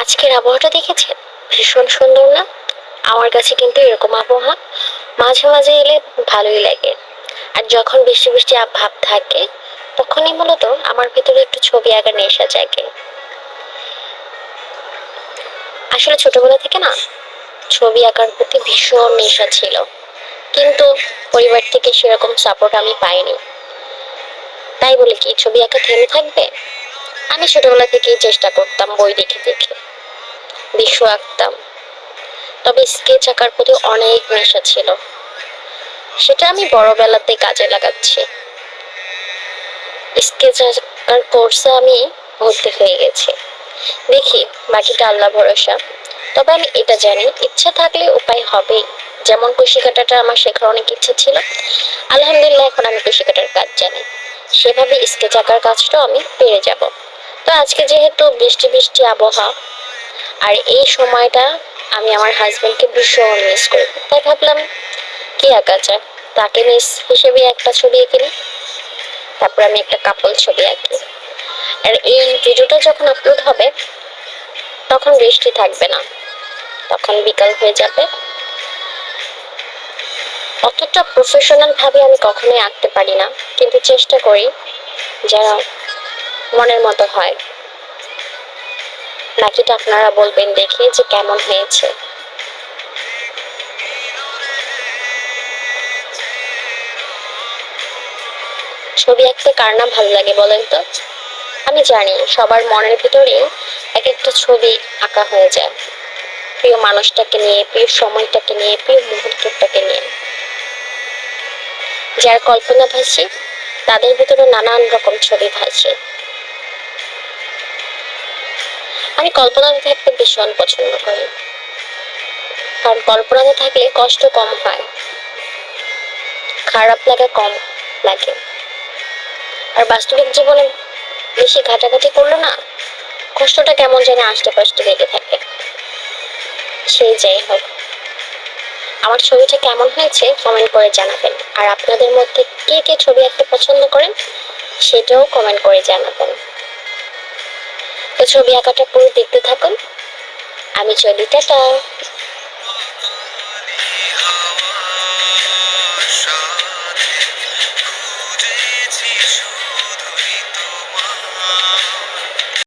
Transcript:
আজকের আবহাওয়াটা দেখেছেন? ভীষণ সুন্দর না? আমার কাছে কিন্তু এরকম আবহাওয়া মাঝে মাঝে এলে ভালোই লাগে। আর যখন বৃষ্টি বৃষ্টি ভাব থাকে, তখনই মূলত আমার ভিতরে একটু ছবি আঁকার নেশা জাগে। আসলে ছোটবেলা থেকে না, ছবি আঁকার প্রতি ভীষণ নেশা ছিল। কিন্তু পরিবার থেকে সেরকম সাপোর্ট আমি পাইনি। তাই বলে কি, ছবি আঁকা থেমে থাকবে? আমি ছোটবেলা থেকেই চেষ্টা করতাম বই দেখে দেখে। দৃশ্য আঁকতাম। তবে স্কেচ আঁকার প্রতি অনেক নেশা ছিল। সেটা আমি বড়বেলাতে কাজে লাগাচ্ছি। স্কেচ আঁকার কোর্সে আমি ভর্তি হয়ে গেছি। দেখি, বাকিটা আল্লাহ ভরসা। তবে আমি এটা জানি, ইচ্ছা থাকলে উপায় হবেই। যেমন কুশি কাটাটা আমার শেখার অনেক ইচ্ছা ছিল, আলহামদুলিল্লাহ এখন আমি কুশি কাটার কাজ জানি। সেভাবে স্কেচ আঁকার কাজটাও আমি পেরে যাব। তো আজকে যেহেতু বৃষ্টি বৃষ্টি আবহাওয়া আর এই সময়টা আমি আমার হাজবেন্ডকে ভীষণ মিস করি তাই ভাবলাম, কি আঁকা যায় তাকে মিস হিসেবে একটা ছবি এঁকে নিই তারপর আমি একটা কাপল ছবি আঁকি। আর এই ভিডিওটা যখন আপলোড হবে, তখন বৃষ্টি থাকবে না। তখন বিকাল হয়ে যাবে। অতটা প্রফেশনাল ভাবে আমি কখনোই আঁকতে পারি না। কিন্তু চেষ্টা করি যারা মনের মতো হয়। বাকিটা আপনারা বলবেন দেখে যে কেমন হয়েছে? ছবি আঁকতে কার না ভালো লাগে বলেন তো? আমি জানি, সবার মনের ভিতরে এক একটা ছবি আঁকা হয়ে যায়। প্রিয় মানুষটাকে নিয়ে, প্রিয় সময়টাকে নিয়ে, প্রিয় মুহূর্তটাকে নিয়ে। যার কল্পনা ভাসে, তাদের ভিতরে নানান রকম ছবি ভাসে। আমি কল্পনাতে থাকতে ভীষণ পছন্দ করি। কারণ কল্পনাতে থাকলে কষ্ট কম হয়। খারাপ লাগা কম লাগে। আর বাস্তবিক জীবনে বেশি ঘাটাঘাটি করল না, কষ্টটা কেমন যেন পাষ্টে লেগে থাকে। সেই যাই হোক। আমার ছবিটা কেমন হয়েছে কমেন্ট করে জানাবেন। আর আপনাদের মধ্যে কে কে ছবি আঁকতে পছন্দ করেন, সেটাও কমেন্ট করে জানাবেন। ছবি আঁকাটা পুরো দেখতে থাকুন। আমি চলি টাটা।